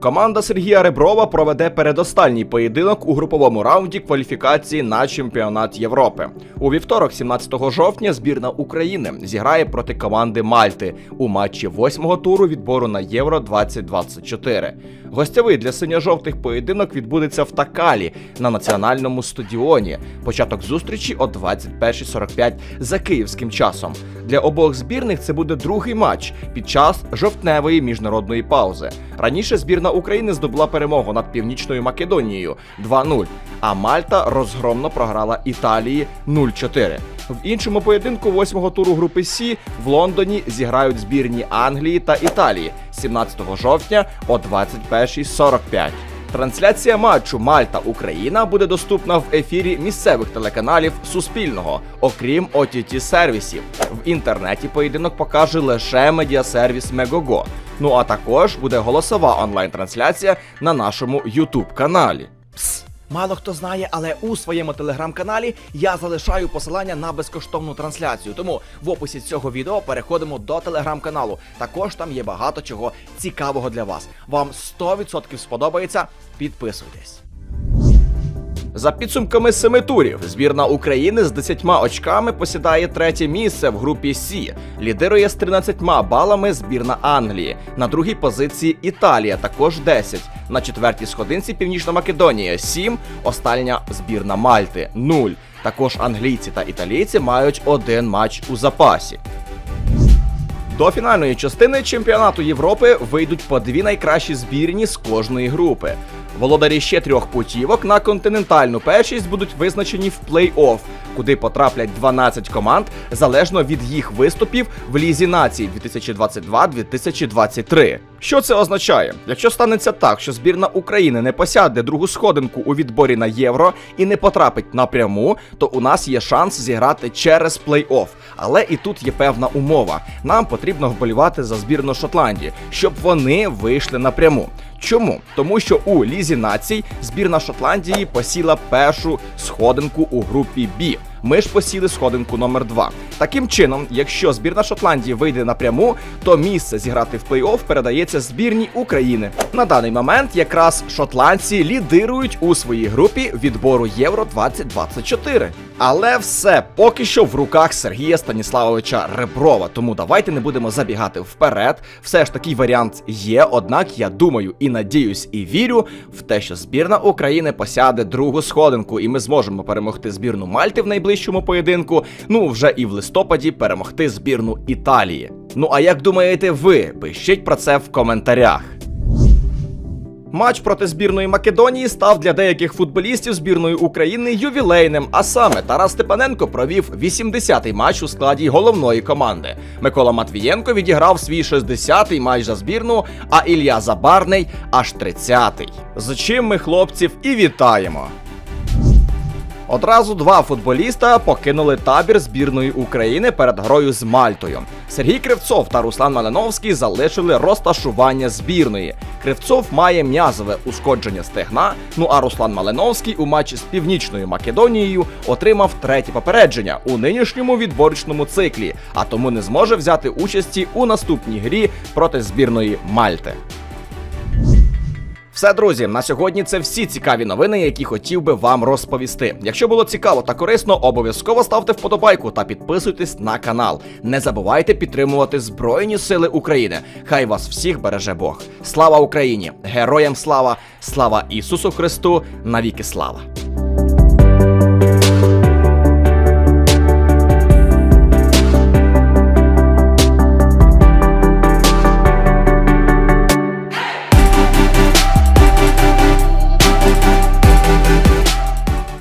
Команда Сергія Реброва проведе передостанній поєдинок у груповому раунді кваліфікації на чемпіонат Європи. У вівторок, 17 жовтня, збірна України зіграє проти команди Мальти у матчі восьмого туру відбору на Євро 2024. Гостєвий для синьо-жовтих поєдинок відбудеться в Такалі на національному стадіоні. Початок зустрічі о 21.45 за київським часом. Для обох збірних це буде другий матч під час жовтневої міжнародної паузи. Раніше збірна України здобула перемогу над Північною Македонією 2-0, а Мальта розгромно програла Італії 0-4. В іншому поєдинку восьмого туру групи Сі в Лондоні зіграють збірні Англії та Італії 17 жовтня о 21.45. Трансляція матчу Мальта Україна буде доступна в ефірі місцевих телеканалів Суспільного, окрім ott сервісів. В інтернеті поєдинок покаже лише медіасервіс Мегого. Ну а також буде голосова онлайн-трансляція на нашому YouTube каналі. Мало хто знає, але у своєму телеграм-каналі я залишаю посилання на безкоштовну трансляцію. Тому в описі цього відео переходимо до телеграм-каналу. Також там є багато чого цікавого для вас. Вам 100% сподобається. Підписуйтесь. За підсумками семи турів, збірна України з 10 очками посідає третє місце в групі Сі. Лідирує з 13 балами збірна Англії. На другій позиції Італія, також 10. На четвертій сходинці Північна Македонія 7. Остання збірна Мальти 0. Також англійці та італійці мають один матч у запасі. До фінальної частини чемпіонату Європи вийдуть по дві найкращі збірні з кожної групи. Володарі ще трьох путівок. На континентальну першість будуть визначені в плей-офф, куди потраплять 12 команд залежно від їх виступів в лізі націй 2022-2023. Що це означає? Якщо станеться так, що збірна України не посяде другу сходинку у відборі на євро і не потрапить напряму, то у нас є шанс зіграти через плей-офф. Але і тут є певна умова. Нам потрібно вболівати за збірну Шотландії, щоб вони вийшли напряму. Чому? Тому що у Лізі націй збірна Шотландії посіла першу сходинку у групі Бі. Ми ж посіли сходинку номер 2 Таким чином, якщо збірна Шотландії вийде напряму, то місце зіграти в плей-офф передається збірній України. На даний момент якраз шотландці лідирують у своїй групі відбору Євро 2024. Але все поки що в руках Сергія Станіславовича Реброва. Тому давайте не будемо забігати вперед. Все ж такий варіант є. Однак я думаю і надіюсь, і вірю в те, що збірна України посяде другу сходинку, і ми зможемо перемогти збірну Мальти в найближчому поєдинку. Ну вже і в листопаді перемогти збірну Італії. Ну а як думаєте ви? Пишіть про це в коментарях. Матч проти збірної Македонії став для деяких футболістів збірної України ювілейним. А саме Тарас Степаненко провів 80-й матч у складі головної команди. Микола Матвієнко відіграв свій 60-й матч за збірну, а Ілля Забарний аж 30-й. З чим ми хлопців і вітаємо. Одразу два футболіста покинули табір збірної України перед грою з Мальтою. Сергій Кривцов та Руслан Малиновський залишили розташування збірної. Кривцов має м'язове ушкодження стегна. Ну а Руслан Малиновський у матчі з Північною Македонією отримав третє попередження у нинішньому відборочному циклі, а тому не зможе взяти участі у наступній грі проти збірної Мальти. Все, друзі, на сьогодні це всі цікаві новини, які хотів би вам розповісти. Якщо було цікаво та корисно, обов'язково ставте вподобайку та підписуйтесь на канал. Не забувайте підтримувати Збройні Сили України. Хай вас всіх береже Бог. Слава Україні! Героям слава! Слава Ісусу Христу! Навіки слава!